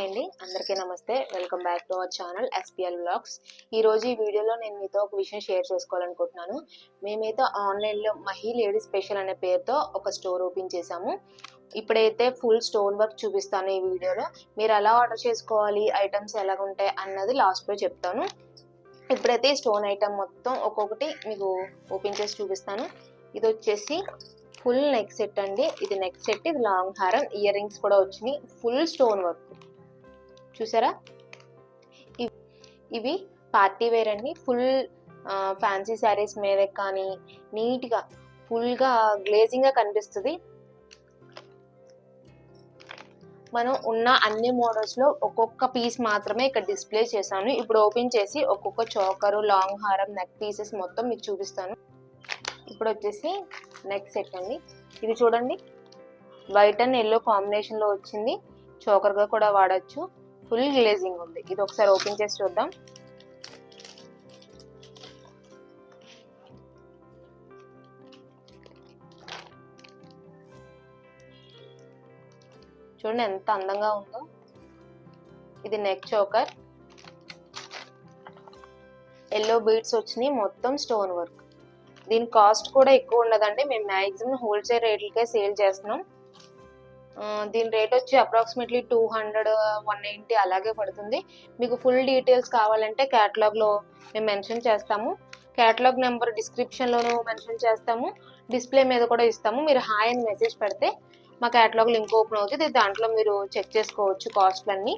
Hi అండి. అందరికీ నమస్తే. Welcome back to our channel SPL blogs ఈ రోజు ఈ వీడియోలో నేను మీతో ఒక విషయం షేర్ చేసుకోవాలనుకుంటున్నాను. మేమైతే ఆన్లైన్లో మహి లేడీ స్పెషల్ అనే పేరుతో ఒక స్టోర్ ఓపెన్ చేశాము. ఇప్పుడైతే ఫుల్ స్టోన్ వర్క్ చూపిస్తాను ఈ వీడియోలో. మీరు ఎలా ఆర్డర్ చేసుకోవాలి ఐటమ్స్ ఎలా ఉంటాయి అన్నది లాస్ట్లో చెప్తాను. ఇప్పుడైతే స్టోన్ ఐటమ్ మొత్తం ఒక్కొక్కటి మీకు ఓపెన్ చేసి చూపిస్తాను. ఇది వచ్చేసి ఫుల్ నెక్ సెట్ అండి. ఇది నెక్ సెట్ ఇది లాంగ్ హారం ఇయర్ రింగ్స్ కూడా వచ్చినాయి. Full stone work. చూసారా? ఇవి పార్టీ వేర్ అండి. ఫుల్ ఫ్యాన్సీ శారీస్ మీద కానీ నీట్గా ఫుల్గా గ్లేజింగ్గా కనిపిస్తుంది. మనం ఉన్న అన్ని మోడల్స్లో ఒక్కొక్క పీస్ మాత్రమే ఇక్కడ డిస్ప్లే చేశాను. ఇప్పుడు ఓపెన్ చేసి ఒక్కొక్క చోకరు లాంగ్ హారం నెక్ పీసెస్ మొత్తం మీకు చూపిస్తాను. ఇప్పుడు వచ్చేసి నెక్ సెట్ అండి. ఇది చూడండి. వైట్ అండ్ ఎల్లో కాంబినేషన్లో వచ్చింది. చోకర్గా కూడా వాడచ్చు. ఫుల్ గ్లేజింగ్ ఉంది. ఇది ఒకసారి ఓపెన్ చేసి చూద్దాం. చూడండి ఎంత అందంగా ఉందో. ఇది నెక్ చోకర్ ఎల్లో బీడ్స్ వచ్చినాయి. మొత్తం స్టోన్ వర్క్ దీని కాస్ట్ కూడా ఎక్కువ ఉండదండి. మేము మ్యాక్సిమం హోల్సేల్ రేట్లకే సేల్ చేస్తున్నాం. దీని రేట్ వచ్చి approximately two hundred one ninety అలాగే పడుతుంది. మీకు ఫుల్ డీటెయిల్స్ కావాలంటే క్యాటలాగ్లో మేము మెన్షన్ చేస్తాము. క్యాటలాగ్ నెంబర్ డిస్క్రిప్షన్లోనూ మెన్షన్ చేస్తాము. డిస్ప్లే మీద కూడా ఇస్తాము. మీరు హాయ్ అని మెసేజ్ పెడితే మా క్యాటలాగ్ లింక్ ఓపెన్ అవుతుంది. దాంట్లో మీరు చెక్ చేసుకోవచ్చు కాస్ట్లన్నీ.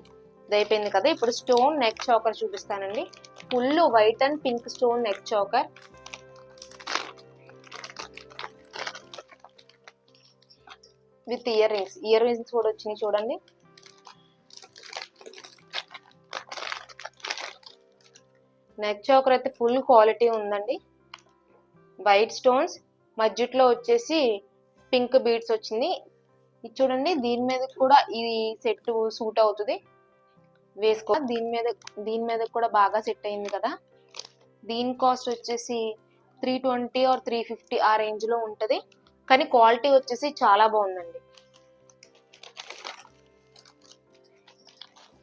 ఇది అయిపోయింది కదా. ఇప్పుడు స్టోన్ నెక్ చాకర్ చూపిస్తానండి. Full white and pink stone neck choker. With earrings. Earrings కూడా వచ్చినాయి చూడండి. నెక్ చోకర్ అయితే ఫుల్ క్వాలిటీ ఉందండి. వైట్ స్టోన్స్ మధ్యలో వచ్చేసి పింక్ బీడ్స్ వచ్చింది. ఇది చూడండి దీని మీద కూడా ఈ సెట్ సూట్ అవుతుంది. వేసుకో దీని మీద దీని మీద కూడా బాగా సెట్ అయింది కదా. దీని కాస్ట్ వచ్చేసి three twenty or three fifty ఆ రేంజ్లో ఉంటుంది. కానీ క్వాలిటీ వచ్చేసి చాలా బాగుందండి.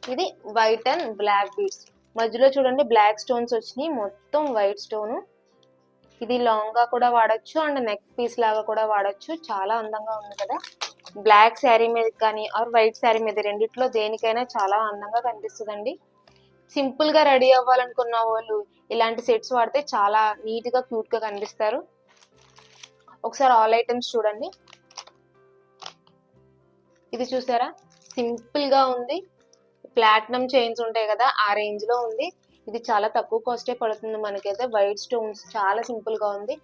ఇది వైట్ అండ్ బ్లాక్ బీడ్స్. మధ్యలో చూడండి బ్లాక్ స్టోన్స్ వచ్చినాయి. మొత్తం వైట్ స్టోన్. ఇది లాంగ్గా కూడా వాడచ్చు అండ్ నెక్ పీస్ లాగా కూడా వాడచ్చు. చాలా అందంగా ఉంది కదా. బ్లాక్ శారీ మీద కానీ ఆర్ వైట్ శారీ మీద రెండిట్లో దేనికైనా చాలా అందంగా కనిపిస్తుందండి. సింపుల్గా రెడీ అవ్వాలనుకున్న వాళ్ళు ఇలాంటి సెట్స్ వాడితే చాలా నీట్గా క్యూట్గా కనిపిస్తారు. ఒకసారి ఆల్ ఐటమ్స్ చూడండి. ఇది చూసారా? సింపుల్గా ఉంది. ప్లాటినం చైన్స్ ఉంటాయి కదా ఆ రేంజ్లో ఉంది. ఇది చాలా తక్కువ కాస్టే పడుతుంది మనకైతే. వైట్ స్టోన్స్ చాలా సింపుల్గా ఉంది.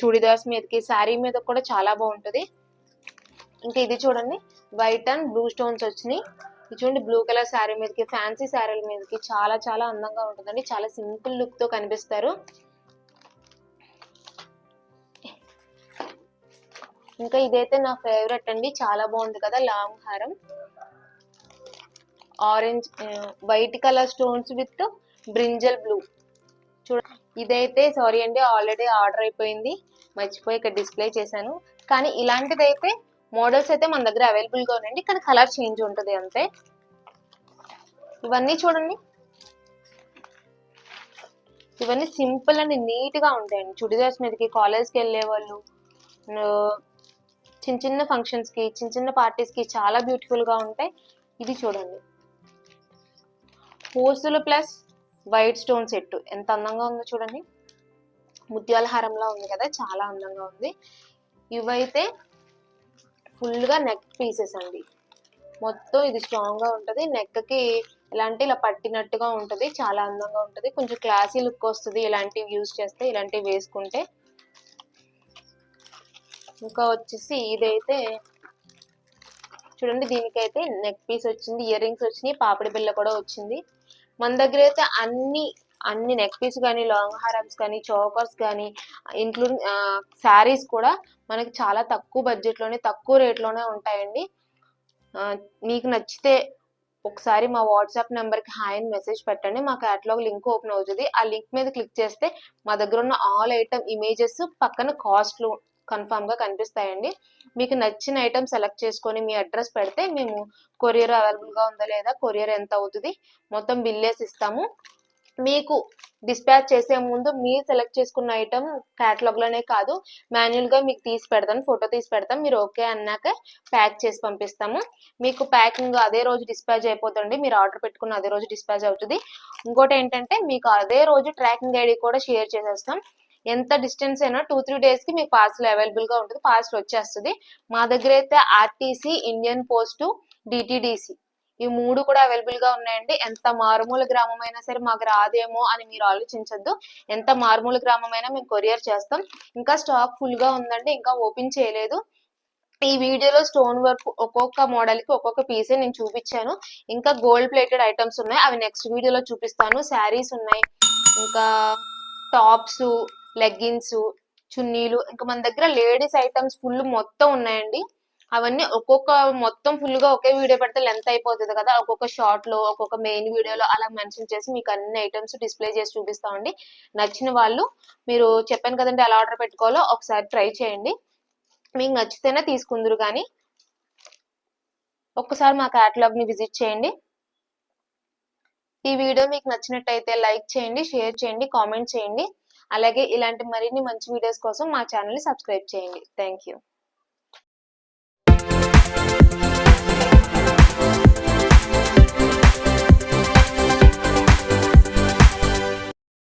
చూడిదార్స్ మీదకి శారీ మీద కూడా చాలా బాగుంటుంది. ఇంకా ఇది చూడండి. వైట్ అండ్ బ్లూ స్టోన్స్ వచ్చినాయి. ఇది చూడండి బ్లూ కలర్ శారీ మీదకి ఫ్యాన్సీ శారీల మీదకి చాలా చాలా అందంగా ఉంటుందండి. చాలా సింపుల్ లుక్తో కనిపిస్తారు. ఇంకా ఇదైతే నా ఫేవరెట్ అండి. చాలా బాగుంది కదా లాంగ్ హారం. Orange white colour stones with brinjal blue చూడ ఇదైతే సారీ అండి ఆల్రెడీ ఆర్డర్ అయిపోయింది. మర్చిపోయి ఇక్కడ డిస్ప్లే చేశాను. కానీ ఇలాంటిదైతే మోడల్స్ అయితే మన దగ్గర అవైలబుల్గా ఉన్నాయండి. కానీ కలర్ చేంజ్ ఉంటుంది అంతే. ఇవన్నీ చూడండి. ఇవన్నీ సింపుల్ అండ్ నీట్గా ఉంటాయండి. చుడిదార్స్ మీదకి కాలేజ్కి వెళ్ళే వాళ్ళు చిన్న చిన్న ఫంక్షన్స్కి చిన్న చిన్న పార్టీస్కి చాలా బ్యూటిఫుల్గా ఉంటాయి. ఇది చూడండి. పూసులు ప్లస్ వైట్ స్టోన్ సెట్ ఎంత అందంగా ఉందో చూడండి. ముత్యాల హారంలా ఉంది కదా చాలా అందంగా ఉంది. ఇవైతే ఫుల్గా నెక్ పీసెస్ అండి. మొత్తం ఇది స్ట్రాంగ్గా ఉంటుంది. నెక్కి ఇలాంటి ఇలా పట్టినట్టుగా ఉంటుంది చాలా అందంగా ఉంటుంది. కొంచెం క్లాసీ లుక్ వస్తుంది ఇలాంటివి యూజ్ చేస్తే ఇలాంటివి వేసుకుంటే ఇంకా వచ్చేసి ఇదైతే చూడండి దీనికైతే నెక్ పీస్ వచ్చింది ఇయర్ రింగ్స్ వచ్చినాయి పాపిడి బిల్ల కూడా వచ్చింది. మన దగ్గర అయితే అన్ని అన్ని నెక్ పీస్ కానీ లాంగ్ హారమ్స్ కానీ చోకర్స్ కానీ ఇంక్లూడింగ్ శారీస్ కూడా మనకి చాలా తక్కువ బడ్జెట్లోనే తక్కువ రేట్లోనే ఉంటాయండి. మీకు నచ్చితే ఒకసారి మా వాట్సాప్ నెంబర్కి హాయ్ అని మెసేజ్ పెట్టండి. మా క్యాటలాగ్ లింక్ ఓపెన్ అవుతుంది. ఆ లింక్ మీద క్లిక్ చేస్తే మా దగ్గర ఉన్న ఆల్ ఐటమ్ ఇమేజెస్ పక్కన కాస్ట్లు కన్ఫామ్గా కనిపిస్తాయండి. మీకు నచ్చిన ఐటమ్ సెలెక్ట్ చేసుకొని మీ అడ్రస్ పెడితే మేము కొరియర్ అవైలబుల్గా ఉందా లేదా కొరియర్ ఎంత అవుతుంది మొత్తం బిల్లేసి ఇస్తాము మీకు డిస్పాచ్ చేసే ముందు మీరు సెలెక్ట్ చేసుకున్న ఐటమ్లోనే కాదు మాన్యువల్గా మీకు తీసి పెడతాను ఫోటో తీసి పెడతాం మీరు ఓకే అన్నాక ప్యాక్ చేసి పంపిస్తాము. మీకు ప్యాకింగ్ అదే రోజు డిస్పాచ్ అయిపోతుంది మీరు ఆర్డర్ పెట్టుకున్న అదే రోజు డిస్పాచ్ అవుతుంది. ఇంకోటి ఏంటంటే మీకు అదే రోజు ట్రాకింగ్ ఐడి కూడా షేర్ చేసేస్తాం. ఎంత డిస్టెన్స్ అయినా టూ త్రీ డేస్కి మీకు పార్సల్ అవైలబుల్గా ఉంటుంది. పార్సల్ వచ్చేస్తుంది. మా దగ్గర అయితే ఆర్టీసీ ఇండియన్ పోస్ట్ డిటిడిసి ఈ మూడు కూడా అవైలబుల్గా ఉన్నాయండి. ఎంత మారుమూల గ్రామం అయినా సరే మాకు రాదేమో అని మీరు ఆలోచించద్దు. ఎంత మారుమూల గ్రామం అయినా మేము కొరియర్ చేస్తాం. ఇంకా స్టాక్ ఫుల్గా ఉందండి. ఇంకా ఓపెన్ చేయలేదు. ఈ వీడియోలో స్టోన్ వర్క్ ఒక్కొక్క మోడల్కి ఒక్కొక్క పీసే నేను చూపించాను. ఇంకా గోల్డ్ ప్లేటెడ్ ఐటమ్స్ ఉన్నాయి. అవి నెక్స్ట్ వీడియోలో చూపిస్తాను. శారీస్ ఉన్నాయి. ఇంకా టాప్స్ లెగ్గిన్స్ చున్నీలు ఇంకా మన దగ్గర లేడీస్ ఐటమ్స్ ఫుల్ మొత్తం ఉన్నాయండి. అవన్నీ ఒక్కొక్క మొత్తం ఫుల్గా ఒకే వీడియో పెడితే లెంత్ అయిపోతుంది కదా. ఒక్కొక్క షార్ట్లో ఒక్కొక్క మెయిన్ వీడియోలో అలా మెన్షన్ చేసి మీకు అన్ని ఐటమ్స్ డిస్ప్లే చేసి చూపిస్తామండి. నచ్చిన వాళ్ళు మీరు చెప్పాను కదండి ఎలా ఆర్డర్ పెట్టుకోవాలో ఒకసారి ట్రై చేయండి. మీకు నచ్చితేనే తీసుకుందరు కానీ ఒక్కసారి మా క్యాటలాగ్ని విజిట్ చేయండి. ఈ వీడియో మీకు నచ్చినట్టయితే లైక్ చేయండి షేర్ చేయండి కామెంట్ చేయండి. అలాగే ఇలాంటి మరిన్ని మంచి వీడియోస్ కోసం మా ఛానల్ని సబ్స్క్రైబ్ చేయండి. Thank you